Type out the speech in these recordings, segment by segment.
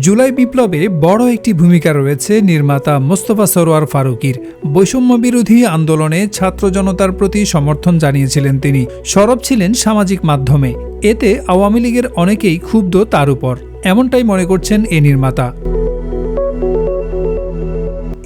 জুলাই বিপ্লবে বড় একটি ভূমিকা রয়েছে নির্মাতা মোস্তফা সরোয়ার ফারুকির। বৈষম্য বিরোধী আন্দোলনে ছাত্র জনতার প্রতি সমর্থন জানিয়েছিলেন তিনি। সরব ছিলেন সামাজিক মাধ্যমে। এতে আওয়ামী লীগের অনেকেই ক্ষুব্ধ তার উপর। এমনটাই মনে করছেন এ নির্মাতা।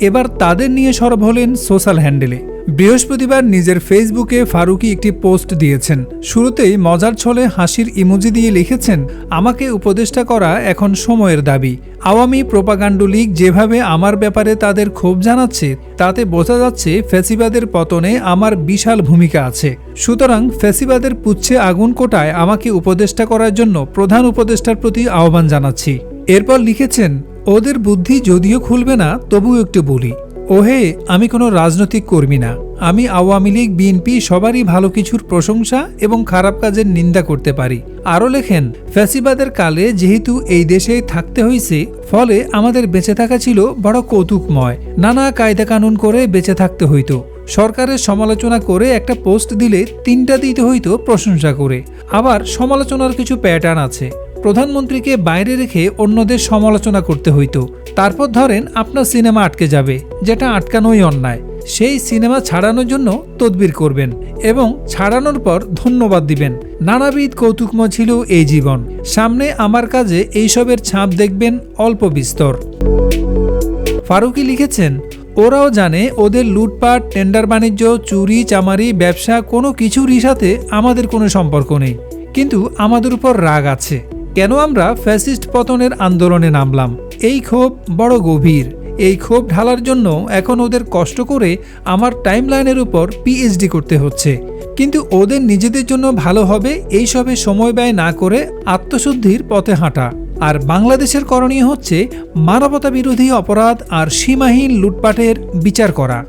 এবার তাদের নিয়ে সরব হলেন সোশ্যাল হ্যান্ডেলে। বৃহস্পতিবার নিজের ফেসবুকে ফারুকি একটি পোস্ট দিয়েছেন। শুরুতেই মজার ছলে হাসির ইমোজি দিয়ে লিখেছেন, আমাকে উপদেষ্টা করা এখন সময়ের দাবি। আওয়ামী প্রোপাগান্ডু লীগ যেভাবে আমার ব্যাপারে তাদের ক্ষোভ জানাচ্ছে, তাতে বোঝা যাচ্ছে ফ্যাসিবাদের পতনে আমার বিশাল ভূমিকা আছে। সুতরাং ফ্যাসিবাদের পুচ্ছে আগুন কোটায় আমাকে উপদেষ্টা করার জন্য প্রধান উপদেষ্টার প্রতি আহ্বান জানাচ্ছি। এরপর লিখেছেন, ওদের বুদ্ধি যদিও খুলবে না, তবুও একটু বলি। ওহে, আমি কোনো রাজনৈতিক কর্মী না। আমি আওয়ামী লীগ, বিএনপি সবারই ভালো কিছুর প্রশংসা এবং খারাপ কাজের নিন্দা করতে পারি। আরও লেখেন, ফ্যাসিবাদের কালে যেহেতু এই দেশে থাকতে হয়েছে ফলে আমাদের বেঁচে থাকা ছিল বড় কৌতুকময়। নানা কায়দা কানুন করে বেঁচে থাকতে হইতো। সরকারের সমালোচনা করে একটা পোস্ট দিলে তিনটা দিতে হইতো প্রশংসা করে। আবার সমালোচনার কিছু প্যাটার্ন আছে। প্রধানমন্ত্রীকে বাইরে রেখে অন্যদের সমালোচনা করতে হইতো। তারপর ধরেন আপনার সিনেমা আটকে যাবে, যেটা আটকানোই অন্যায়। সেই সিনেমা ছাড়ানোর জন্য তদবির করবেন এবং ছাড়ানোর পর ধন্যবাদ দিবেন। নানাবিধ কৌতুকময় ছিল এই জীবন। সামনে আমার কাজে এইসবের ছাপ দেখবেন অল্প বিস্তর। ফারুকি লিখেছেন, ওরাও জানে ওদের লুটপাট, টেন্ডার বাণিজ্য, চুরি, চামারি, ব্যবসা, কোনো কিছুরই সাথে আমাদের কোনো সম্পর্ক নেই। কিন্তু আমাদের উপর রাগ আছে। কেন আমরা ফ্যাসিস্ট পতনের আন্দোলনে নামলাম? এই ক্ষোভ বড় গভীর। এই ক্ষোভ ঢালার জন্য এখন ওদের কষ্ট করে আমার টাইমলাইনের উপর পিএইচডি করতে হচ্ছে। কিন্তু ওদের নিজেদের জন্য ভালো হবে এইসবে সময় ব্যয় না করে আত্মশুদ্ধির পথে হাঁটা। আর বাংলাদেশের করণীয় হচ্ছে মানবতা বিরোধী অপরাধ আর সীমাহীন লুটপাটের বিচার করা।